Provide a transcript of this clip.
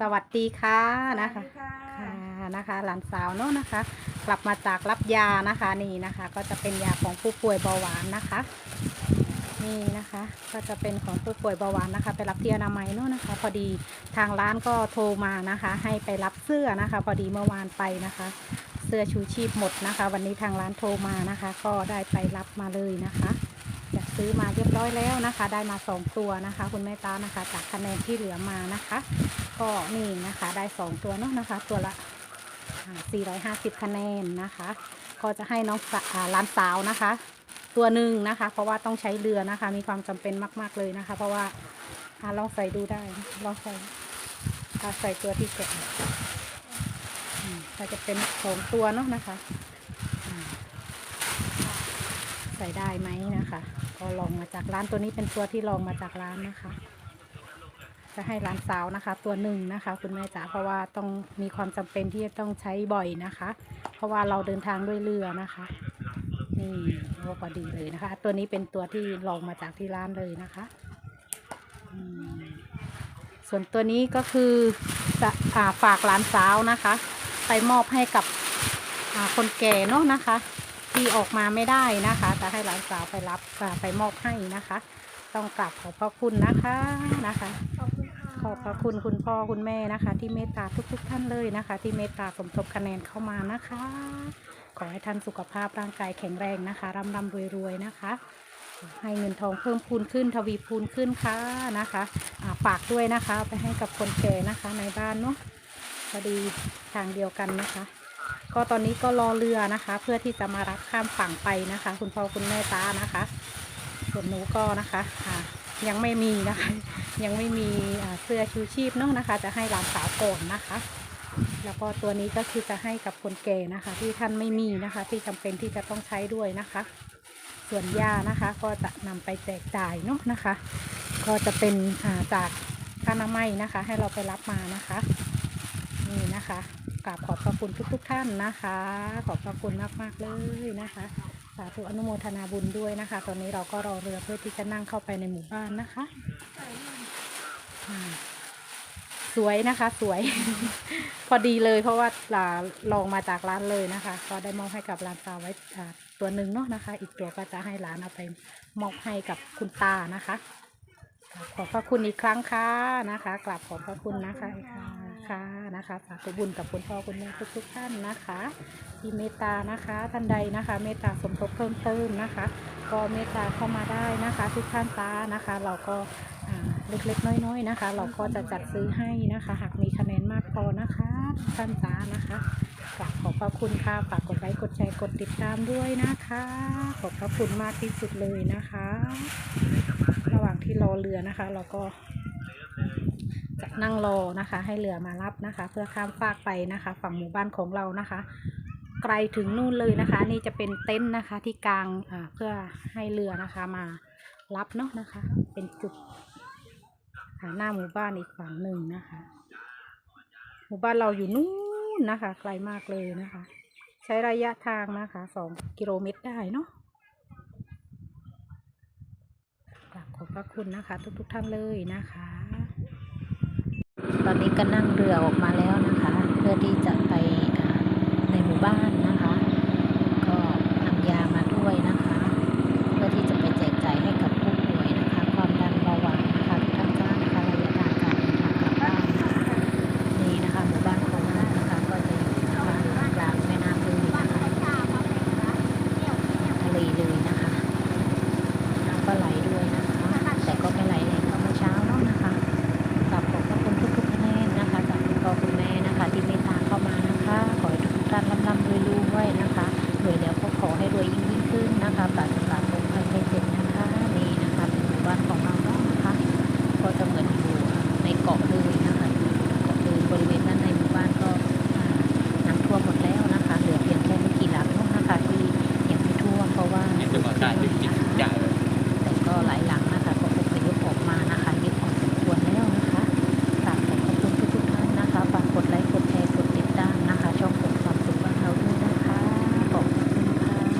สวัสดีค่ะนะคะสวัสดีค่ะค่ะนะคะ หลานสาวเนาะนะคะ กลับมาจากรับยานะคะนี่นะคะ ก็จะเป็นยาของผู้ป่วยเบาหวานนะคะ นี่นะคะ ก็จะเป็นของผู้ป่วยเบาหวานนะคะ ไปรับที่อนามัยเนาะนะคะ พอดีทางร้านก็โทรมานะคะ ให้ไปรับเสื้อนะคะ พอดีเมื่อวานไปนะคะ เสื้อชูชีพหมดนะคะ วันนี้ทางร้านโทรมานะคะ ก็ได้ไปรับมาเลยนะคะอยาก ซื้อมาเรียบร้อยแล้วนะคะ ได้มาสองตัวนะคะ คุณแม่ตานะคะ จากคะแนนที่เหลือมานะคะ ก็นี่นะคะ ได้สองตัวเนาะนะคะ ตัวละ 450 คะแนนนะคะ ก็จะให้น้องสะอ่าหล้านสาวนะคะ ตัวหนึ่งนะคะ เพราะว่าต้องใช้เรือนะคะ มีความจำเป็นมาก ๆเลยนะคะ เพราะว่าอลองใส่ดูได้ลองใส่อ่าใส่ตัวที่เจ็ดอืมก็จะเป็นสองตัวเนาะนะคะ ใส่ได้ไหมนะคะ ก็ลองมาจากร้านตัวนี้เป็นตัวที่ลองมาจากร้านนะคะ จะให้ร้านสาวนะคะ ตัวหนึ่งนะคะ คุณแม่จ๋าเพราะว่าต้องมีความจำเป็นที่จะต้องใช้บ่อยนะคะ เพราะว่าเราเดินทางด้วยเรือนะคะนี่ก็พอดีเลยนะคะ ตัวนี้เป็นตัวที่ลองมาจากที่ร้านเลยนะคะส่วนตัวนี้ก็คือจะอฝากหลานสาวนะคะ ไปมอบให้กับคนแก่เนาะนะคะ ที่ออกมาไม่ได้นะคะ จะให้หลานสาวไปรับอ่าไปมอบให้นะคะ ต้องกราบขอบพระคุณนะคะนะคะขอบคุณค่ะขอบพระคุณคุณพ่อคุณแม่นะคะ ที่เมตตาทุก ๆ ท่านเลยนะคะ ที่เมตตาสมทบคะแนนเข้ามานะคะ ขอให้ท่านสุขภาพร่างกายแข็งแรงนะคะร่ำร่ำรวยรวยๆนะคะให้เงินทองเพิ่มพูนขึ้นทวีพูนขึ้นค่ะนะคะอ่าฝากด้วยนะคะเอาไปให้กับคนแก่นะคะในบ้านเนาะพอดีทางเดียวกันนะคะ ก็ตอนนี้ก็รอเรือนะคะ เพื่อที่จะมารับข้ามฝั่งไปนะคะ คุณพ่อคุณแม่ตานะคะส่วนหนูก็นะคะอ่ายังไม่มีนะคะ ยังไม่มีเสื้อชูชีพเนาะนะคะ จะให้หลานสาวก่อนนะคะ แล้วก็ตัวนี้ก็คือจะให้กับคนแก่นะคะ ที่ท่านไม่มีนะคะ ที่จำเป็นที่จะต้องใช้ด้วยนะคะ ส่วนยานะคะ ก็จะนำไปแจกจ่ายเนาะนะคะ ก็จะเป็นอ่าจากอนามัยนะคะ ให้เราไปรับมานะคะ นะคะกราบขอบพระคุณทุกๆท่านนะคะ ขอบพระคุณมากๆเลยนะคะสาธุอนุโมทนาบุญด้วยนะคะ ตอนนี้เราก็รอเรือเพื่อที่จะนั่งเข้าไปในหมู่บ้านนะคะสวยนะคะ สวย พอดีเลยเพราะว่าลาลองมาจากร้านเลยนะคะ ก็ได้มอบให้กับร้านตาไว้ตัวหนึ่งเนาะนะคะ อีกตัวก็จะให้ร้านเอาไปมอบให้กับคุณตานะคะ ขอบพระคุณอีกครั้งค่ะนะคะกราบขอบพระคุณนะคะค่ะค่ะนะคะสาธุบุญกับคุณพ่อคุณแม่ทุกๆท่านนะคะ ที่เมตตานะคะท่านใดนะคะ เมตตาสมทบเพิ่มเติมนะคะ ก็เมตตาเข้ามาได้นะคะ ทุกท่านตานะคะ เราก็เล็กๆ น้อยๆนะคะ เราก็จะจัดซื้อให้นะคะ หากมีคะแนนมากพอนะคะท่านตานะคะกราบขอบพระคุณค่ะฝากกดไลค์กดแชร์กดติดตามด้วยนะคะ ขอบพระคุณมากที่สุดเลยนะคะ ที่รอเรือนะคะ เราก็จะนั่งรอนะคะ ให้เรือมารับนะคะ เพื่อข้ามฟากไปนะคะ ฝั่งหมู่บ้านของเรานะคะ ไกลถึงนู่นเลยนะคะ นี่จะเป็นเต็นท์นะคะที่กลางเพื่อให้เรือนะคะมารับเนาะนะคะ เป็นจุดหน้าหมู่บ้านอีกฝั่งหนึ่งนะคะ หมู่บ้านเราอยู่นู่นนะคะ ไกลมากเลยนะคะ ใช้ระยะทางนะคะสองกิโลเมตรได้เนาะ กราบขอบพระคุณนะคะ ทุกๆท่านเลยนะคะ ตอนนี้ก็นั่งเรือออกมาแล้วนะคะ เพื่อที่จะไปในหมู่บ้านนะ